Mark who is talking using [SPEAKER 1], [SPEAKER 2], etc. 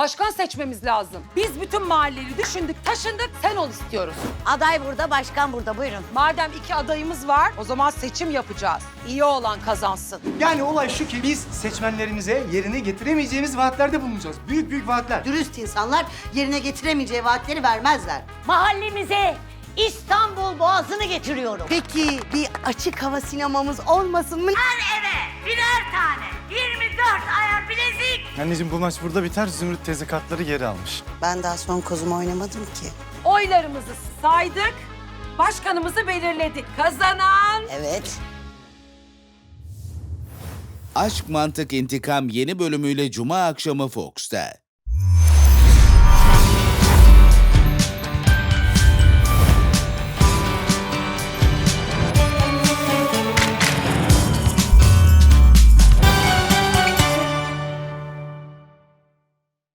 [SPEAKER 1] Başkan seçmemiz lazım. Biz bütün mahalleyi düşündük, taşındık, sen ol istiyoruz.
[SPEAKER 2] Aday burada, başkan burada. Buyurun.
[SPEAKER 1] Madem iki adayımız var, o zaman seçim yapacağız. İyi olan kazansın.
[SPEAKER 3] Yani olay şu ki biz seçmenlerimize yerine getiremeyeceğimiz vaatlerde bulunacağız. Büyük büyük vaatler.
[SPEAKER 4] Dürüst insanlar yerine getiremeyeceği vaatleri vermezler.
[SPEAKER 2] Mahallemize İstanbul Boğazı'nı getiriyorum.
[SPEAKER 4] Peki bir açık hava sinemamız olmasın mı?
[SPEAKER 2] Her eve birer tane 24 ayar bilezik.
[SPEAKER 5] Anneciğim bu maç burada biter. Zümrüt teyze kartları geri almış.
[SPEAKER 4] Ben daha son kozumu oynamadım ki.
[SPEAKER 1] Oylarımızı saydık, başkanımızı belirledik. Kazanan...
[SPEAKER 4] Evet.
[SPEAKER 6] Aşk Mantık İntikam yeni bölümüyle Cuma akşamı Fox'ta.